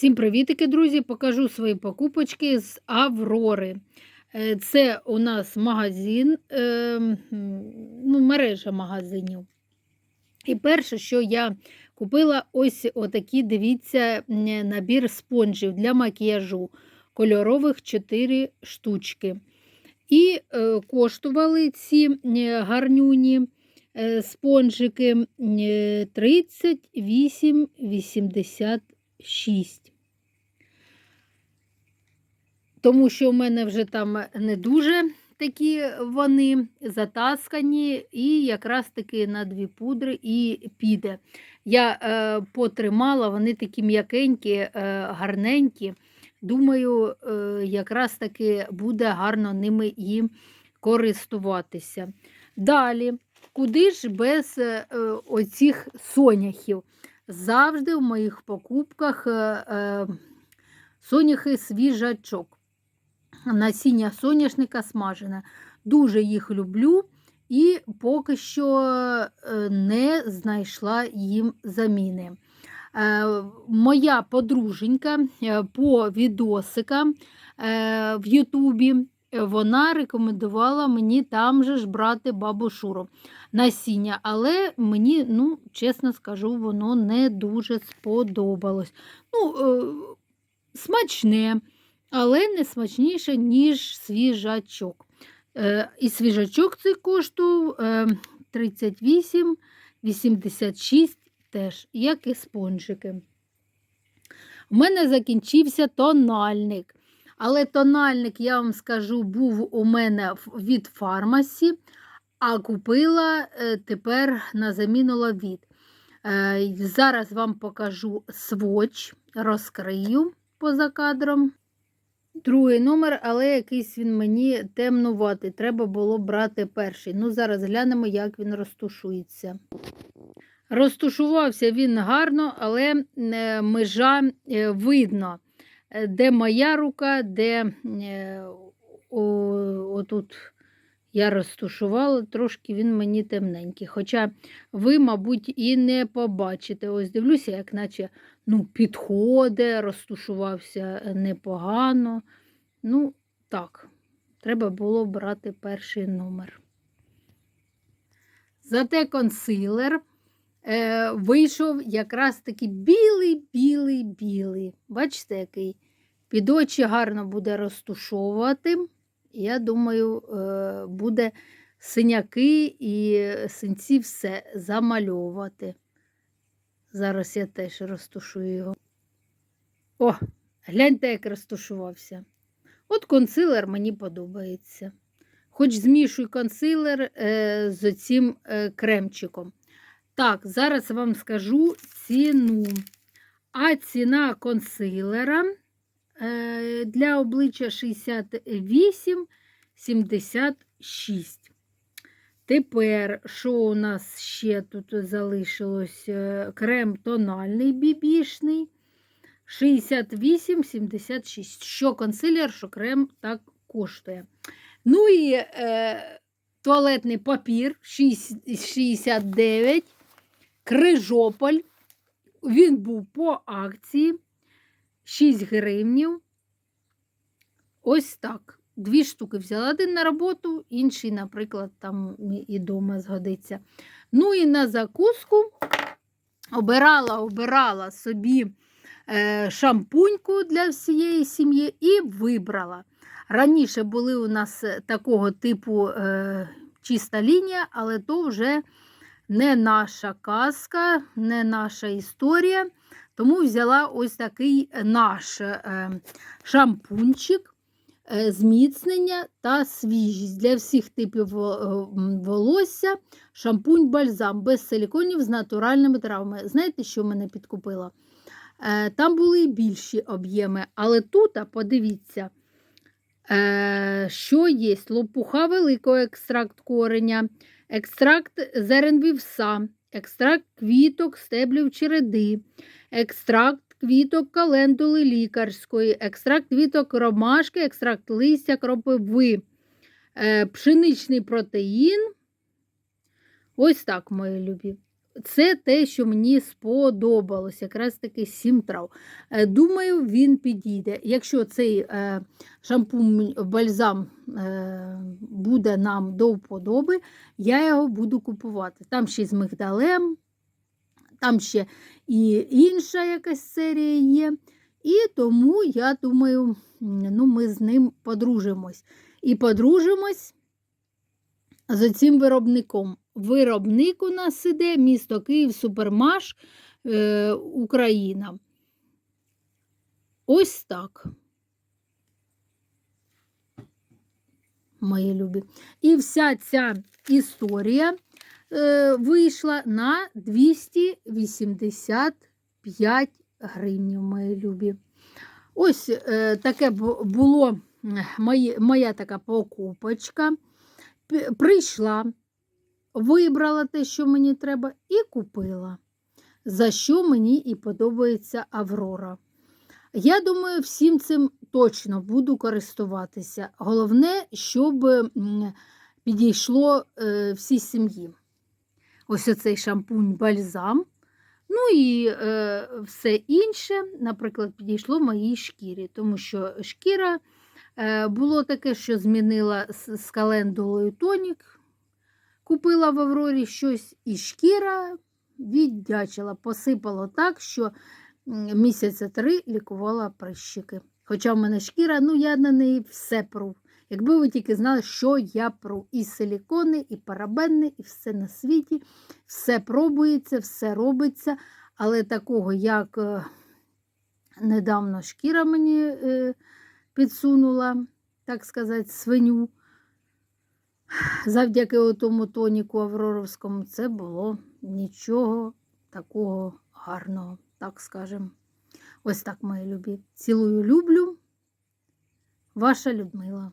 Всім привітики, друзі! Покажу свої покупочки з Аврори. Е, Це у нас магазин, е, ну, мережа магазинів. І перше, що я купила, ось отакий, дивіться, набір спонжів для макіяжу. Кольорових 4 штучки. І е, коштували ці гарнюні спонжики е, 38,86. Тому що в мене вже там не дуже такі вони затаскані, і якраз таки на дві пудри і піде. Я е, потримала, вони такі м'якенькі, е, гарненькі. Думаю, е, якраз таки буде гарно ними їм користуватися. Далі, куди ж без е, оцих соняхів? Завжди в моїх покупках е, е, соняхи свіжачок. Насіння соняшника смажене. Дуже їх люблю і поки що е, не знайшла їм заміни. Е, Моя подруженька е, по відосикам в Ютубі вона рекомендувала мені там же ж брати бабу Шуру насіння, але мені, ну, чесно скажу, воно не дуже сподобалось. Ну, смачне, але не смачніше, ніж свіжачок. Е, І свіжачок цей коштував е, 38,86 теж, як і спонжики. У мене закінчився тональник. Але тональник, я вам скажу, був у мене від фармасі, а купила е, тепер на заміну лавіт. Е, Зараз вам покажу своч, розкрию поза кадром. Другий номер, але якийсь він мені темнуватий. Треба було брати перший. Ну, зараз глянемо, як він розтушується. Розтушувався він гарно, але е, межа е, видно, е, де моя рука, де о, отут я розтушувала, трошки він мені темненький. Хоча ви, мабуть, і не побачите. Ось дивлюся, як наче ну, підходить, розтушувався непогано. Ну, так, треба було брати перший номер. Зате консилер е, вийшов якраз таки білий, білий, білий. Бачите, який? Під очі гарно буде розтушовувати. Я думаю, е, буде синяки і синці все замальовувати. Зараз я теж розтушую його. О, гляньте, як розтушувався. От консилер мені подобається. Хоч змішуй консилер е, з цим е, кремчиком. Так, зараз вам скажу ціну. А ціна консилера е, для обличчя 68,76. Тепер, що у нас ще тут залишилось? Е, Крем тональний бібішний 68,76. Що консилер, що крем так коштує. Ну і е, туалетний папір 69, крижополь. Він був по акції 6 гривнів. Ось так. Дві штуки взяла один на роботу, інший, наприклад, там і дома згодиться. Ну і на закуску обирала, обирала собі шампуньку для всієї сім'ї і вибрала. Раніше були у нас е, такого типу е, чиста лінія, але то вже не наша казка, не наша історія. Тому взяла ось такий наш е, шампунчик, е, зміцнення та свіжість для всіх типів волосся. Шампунь-бальзам без силіконів з натуральними травами. Знаєте, що мене підкупило? Е, Там були і більші об'єми, але тут, подивіться, е, що є лопуха великого екстракт кореня, екстракт зерен вівса, екстракт квіток, стеблів череди, екстракт квіток календули лікарської, екстракт квіток ромашки, екстракт листя кропиви, е, пшеничний протеїн. Ось так, мої любі. Це те, що мені сподобалось, якраз таки сім трав. Е, Думаю, він підійде. Якщо цей е, шампунь бальзам е, буде нам до вподоби, я його буду купувати. Там ще з мигдалем, там ще і інша якась серія є. І тому я думаю, ну, ми з ним подружимось. І подружимось з цим виробником. Виробник у нас іде місто Київ, Супермаш, е, Україна. Ось так. Мої любі. І вся ця історія е, вийшла на 285 гривень, мої любі. Ось е, таке було моє, моя така покупочка. Прийшла, вибрала те, що мені треба, і купила. За що мені і подобається Аврора. Я думаю, всім цим точно буду користуватися. Головне, щоб підійшло е, всій сім'ї. Ось оцей шампунь бальзам. Ну і е, все інше, наприклад, підійшло моїй шкірі, тому що шкіра було таке, що змінила з, з календулою тонік, купила в Аврорі щось, і шкіра віддячила, посипало так, що місяця три лікувала прищики. Хоча в мене шкіра, ну я на неї все пру. Якби ви тільки знали, що я пру. І силікони, і парабени, і все на світі, все пробується, все робиться, але такого, як е, недавно шкіра мені е, підсунула, так сказати, свиню. Завдяки тому тоніку Авроровському, це було нічого такого гарного, так скажемо. Ось так, мої любі. Цілую, люблю. Ваша Людмила.